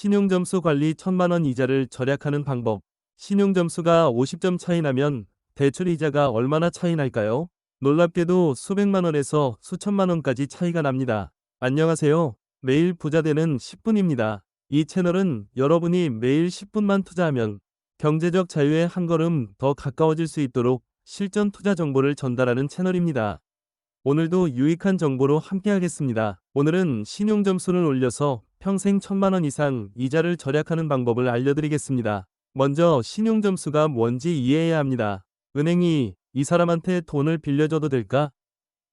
신용점수 관리 1000만원 이자를 절약하는 방법. 신용점수가 50점 차이 나면 대출 이자가 얼마나 차이 날까요? 놀랍게도 수백만원에서 수천만원까지 차이가 납니다. 안녕하세요. 매일 부자되는 10분입니다. 이 채널은 여러분이 매일 10분만 투자하면 경제적 자유에 한 걸음 더 가까워질 수 있도록 실전 투자 정보를 전달하는 채널입니다. 오늘도 유익한 정보로 함께하겠습니다. 오늘은 신용점수를 올려서 평생 천만원 이상 이자를 절약하는 방법을 알려드리겠습니다. 먼저 신용점수가 뭔지 이해해야 합니다. 은행이 이 사람한테 돈을 빌려줘도 될까?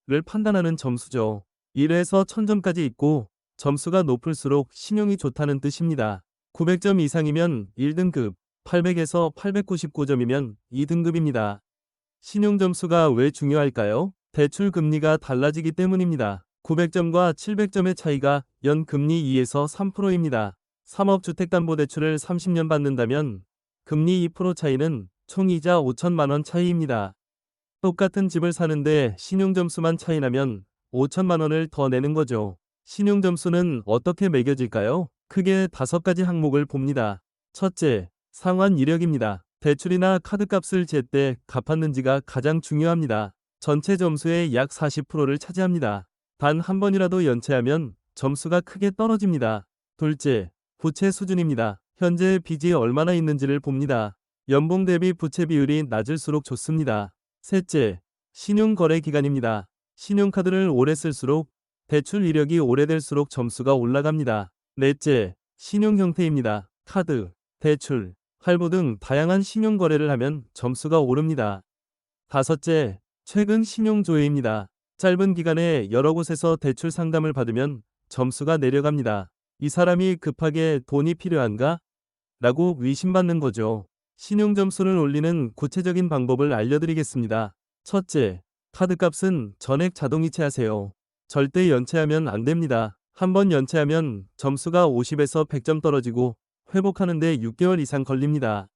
를 판단하는 점수죠. 1에서 1000점까지 있고 점수가 높을수록 신용이 좋다는 뜻입니다. 900점 이상이면 1등급, 800에서 899점이면 2등급입니다. 신용점수가 왜 중요할까요? 대출 금리가 달라지기 때문입니다. 900점과 700점의 차이가 연 금리 2에서 3%입니다. 3억 주택담보대출을 30년 받는다면 금리 2% 차이는 총 이자 5천만원 차이입니다. 똑같은 집을 사는데 신용점수만 차이 나면 5천만원을 더 내는 거죠. 신용점수는 어떻게 매겨질까요? 크게 다섯 가지 항목을 봅니다. 첫째, 상환 이력입니다. 대출이나 카드값을 제때 갚았는지가 가장 중요합니다. 전체 점수의 약 40%를 차지합니다. 단 한 번이라도 연체하면 점수가 크게 떨어집니다. 둘째, 부채 수준입니다. 현재 빚이 얼마나 있는지를 봅니다. 연봉 대비 부채 비율이 낮을수록 좋습니다. 셋째, 신용 거래 기간입니다. 신용카드를 오래 쓸수록 대출 이력이 오래될수록 점수가 올라갑니다. 넷째, 신용 형태입니다. 카드, 대출, 할부 등 다양한 신용 거래를 하면 점수가 오릅니다. 다섯째, 최근 신용 조회입니다. 짧은 기간에 여러 곳에서 대출 상담을 받으면 점수가 내려갑니다. 이 사람이 급하게 돈이 필요한가? 라고 의심받는 거죠. 신용점수를 올리는 구체적인 방법을 알려드리겠습니다. 첫째, 카드값은 전액 자동이체 하세요. 절대 연체하면 안 됩니다. 한번 연체하면 점수가 50에서 100점 떨어지고 회복하는데 6개월 이상 걸립니다.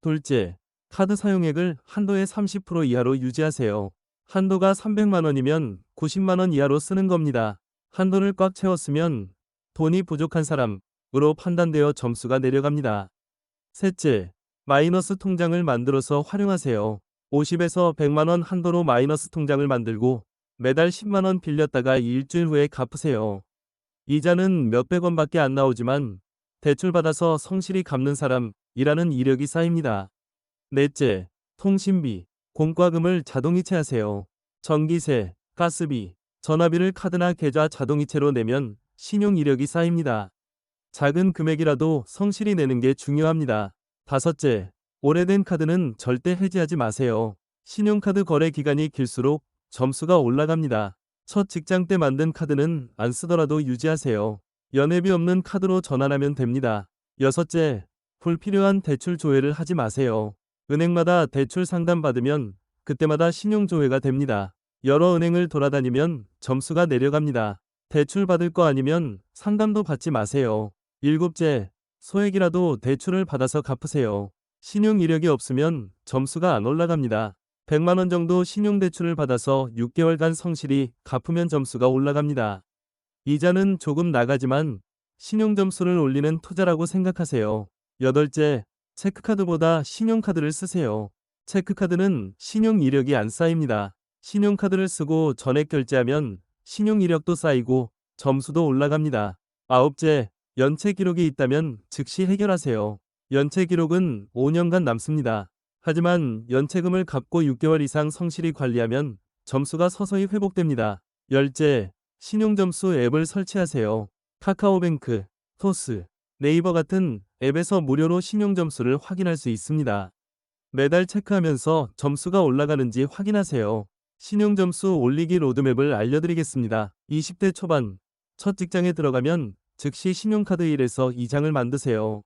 둘째, 카드 사용액을 한도의 30% 이하로 유지하세요. 한도가 300만원이면 90만원 이하로 쓰는 겁니다. 한도를 꽉 채웠으면 돈이 부족한 사람으로 판단되어 점수가 내려갑니다. 셋째, 마이너스 통장을 만들어서 활용하세요. 50에서 100만원 한도로 마이너스 통장을 만들고 매달 10만원 빌렸다가 일주일 후에 갚으세요. 이자는 몇백 원 밖에 안 나오지만 대출 받아서 성실히 갚는 사람이라는 이력이 쌓입니다. 넷째, 통신비, 공과금을 자동이체하세요. 전기세, 가스비, 전화비를 카드나 계좌 자동이체로 내면 신용 이력이 쌓입니다. 작은 금액이라도 성실히 내는 게 중요합니다. 다섯째, 오래된 카드는 절대 해지하지 마세요. 신용카드 거래 기간이 길수록 점수가 올라갑니다. 첫 직장 때 만든 카드는 안 쓰더라도 유지하세요. 연회비 없는 카드로 전환하면 됩니다. 여섯째, 불필요한 대출 조회를 하지 마세요. 은행마다 대출 상담 받으면 그때마다 신용조회가 됩니다. 여러 은행을 돌아다니면 점수가 내려갑니다. 대출 받을 거 아니면 상담도 받지 마세요. 일곱째, 소액이라도 대출을 받아서 갚으세요. 신용 이력이 없으면 점수가 안 올라갑니다. 100만원 정도 신용대출을 받아서 6개월간 성실히 갚으면 점수가 올라갑니다. 이자는 조금 나가지만 신용점수를 올리는 투자라고 생각하세요. 여덟째, 체크카드보다 신용카드를 쓰세요. 체크카드는 신용 이력이 안 쌓입니다. 신용카드를 쓰고 전액 결제하면 신용 이력도 쌓이고 점수도 올라갑니다. 아홉째, 연체 기록이 있다면 즉시 해결하세요. 연체 기록은 5년간 남습니다. 하지만 연체금을 갚고 6개월 이상 성실히 관리하면 점수가 서서히 회복됩니다. 열째, 신용점수 앱을 설치하세요. 카카오뱅크, 토스, 네이버 같은 앱에서 무료로 신용점수를 확인할 수 있습니다. 매달 체크하면서 점수가 올라가는지 확인하세요. 신용점수 올리기 로드맵을 알려드리겠습니다. 20대 초반, 첫 직장에 들어가면 즉시 신용카드 1에서 2장을 만드세요.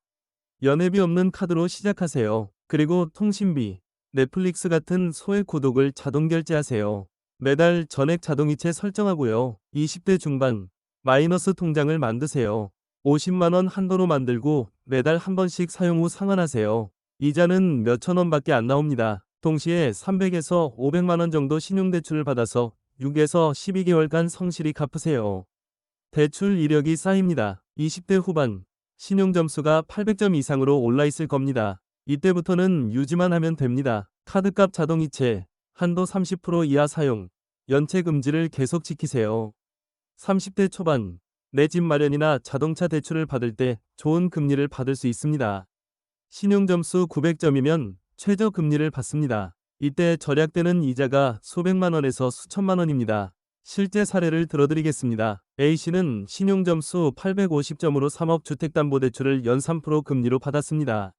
연회비 없는 카드로 시작하세요. 그리고 통신비, 넷플릭스 같은 소액 구독을 자동 결제하세요. 매달 전액 자동이체 설정하고요. 20대 중반, 마이너스 통장을 만드세요. 50만원 한도로 만들고 매달 한 번씩 사용 후 상환하세요. 이자는 몇천 원밖에 안 나옵니다. 동시에 300에서 500만 원 정도 신용대출을 받아서 6에서 12개월간 성실히 갚으세요. 대출 이력이 쌓입니다. 20대 후반, 신용점수가 800점 이상으로 올라 있을 겁니다. 이때부터는 유지만 하면 됩니다. 카드값 자동이체, 한도 30% 이하 사용, 연체 금지를 계속 지키세요. 30대 초반, 내 집 마련이나 자동차 대출을 받을 때 좋은 금리를 받을 수 있습니다. 신용점수 900점이면 최저 금리를 받습니다. 이때 절약되는 이자가 수백만 원에서 수천만 원입니다. 실제 사례를 들어드리겠습니다. A씨는 신용점수 850점으로 3억 주택담보대출을 연 3% 금리로 받았습니다.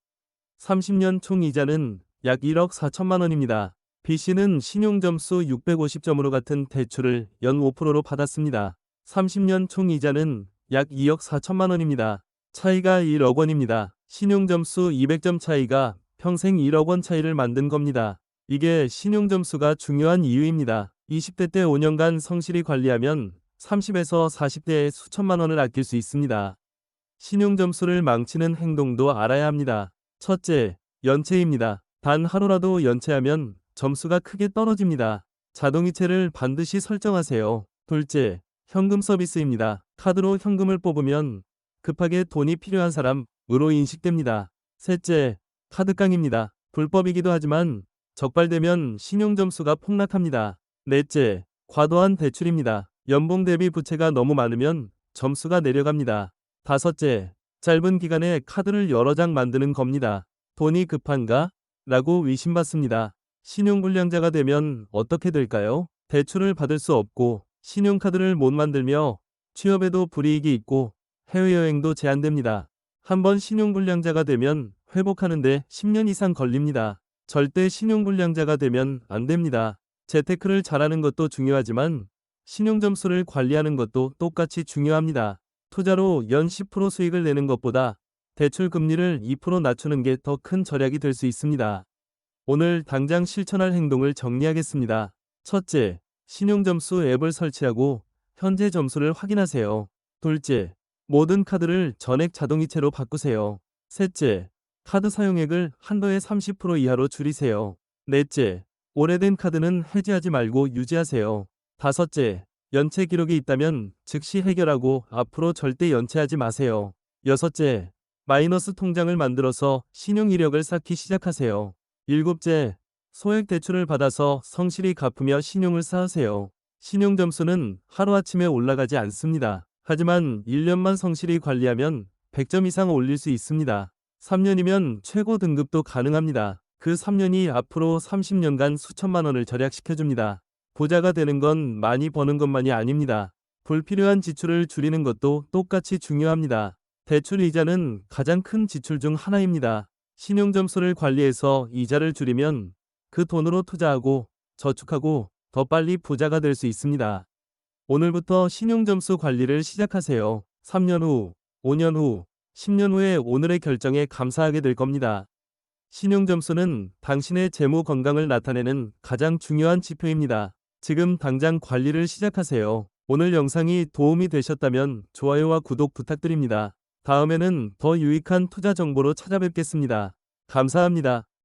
30년 총 이자는 약 1억 4천만 원입니다. B씨는 신용점수 650점으로 같은 대출을 연 5%로 받았습니다. 30년 총 이자는 약 2억 4천만 원입니다. 차이가 1억 원입니다. 신용점수 200점 차이가 평생 1억 원 차이를 만든 겁니다. 이게 신용점수가 중요한 이유입니다. 20대 때 5년간 성실히 관리하면 30에서 40대에 수천만 원을 아낄 수 있습니다. 신용점수를 망치는 행동도 알아야 합니다. 첫째, 연체입니다. 단 하루라도 연체하면 점수가 크게 떨어집니다. 자동이체를 반드시 설정하세요. 둘째, 현금 서비스입니다. 카드로 현금을 뽑으면 급하게 돈이 필요한 사람으로 인식됩니다. 셋째, 카드깡입니다. 불법이기도 하지만 적발되면 신용점수가 폭락합니다. 넷째, 과도한 대출입니다. 연봉 대비 부채가 너무 많으면 점수가 내려갑니다. 다섯째, 짧은 기간에 카드를 여러 장 만드는 겁니다. 돈이 급한가? 라고 의심받습니다. 신용불량자가 되면 어떻게 될까요? 대출을 받을 수 없고 신용카드를 못 만들며 취업에도 불이익이 있고 해외여행도 제한됩니다. 한번 신용불량자가 되면 회복하는데 10년 이상 걸립니다. 절대 신용불량자가 되면 안 됩니다. 재테크를 잘하는 것도 중요하지만 신용점수를 관리하는 것도 똑같이 중요합니다. 투자로 연 10% 수익을 내는 것보다 대출 금리를 2% 낮추는 게 더 큰 절약이 될 수 있습니다. 오늘 당장 실천할 행동을 정리하겠습니다. 첫째, 신용점수 앱을 설치하고 현재 점수를 확인하세요. 둘째, 모든 카드를 전액 자동이체로 바꾸세요. 셋째, 카드 사용액을 한도의 30% 이하로 줄이세요. 넷째, 오래된 카드는 해지하지 말고 유지하세요. 다섯째, 연체 기록이 있다면 즉시 해결하고 앞으로 절대 연체하지 마세요. 여섯째, 마이너스 통장을 만들어서 신용 이력을 쌓기 시작하세요. 일곱째, 소액 대출을 받아서 성실히 갚으며 신용을 쌓으세요. 신용 점수는 하루아침에 올라가지 않습니다. 하지만 1년만 성실히 관리하면 100점 이상 올릴 수 있습니다. 3년이면 최고 등급도 가능합니다. 그 3년이 앞으로 30년간 수천만 원을 절약시켜줍니다. 부자가 되는 건 많이 버는 것만이 아닙니다. 불필요한 지출을 줄이는 것도 똑같이 중요합니다. 대출 이자는 가장 큰 지출 중 하나입니다. 신용점수를 관리해서 이자를 줄이면 그 돈으로 투자하고 저축하고 더 빨리 부자가 될 수 있습니다. 오늘부터 신용점수 관리를 시작하세요. 3년 후, 5년 후, 10년 후에 오늘의 결정에 감사하게 될 겁니다. 신용점수는 당신의 재무 건강을 나타내는 가장 중요한 지표입니다. 지금 당장 관리를 시작하세요. 오늘 영상이 도움이 되셨다면 좋아요와 구독 부탁드립니다. 다음에는 더 유익한 투자 정보로 찾아뵙겠습니다. 감사합니다.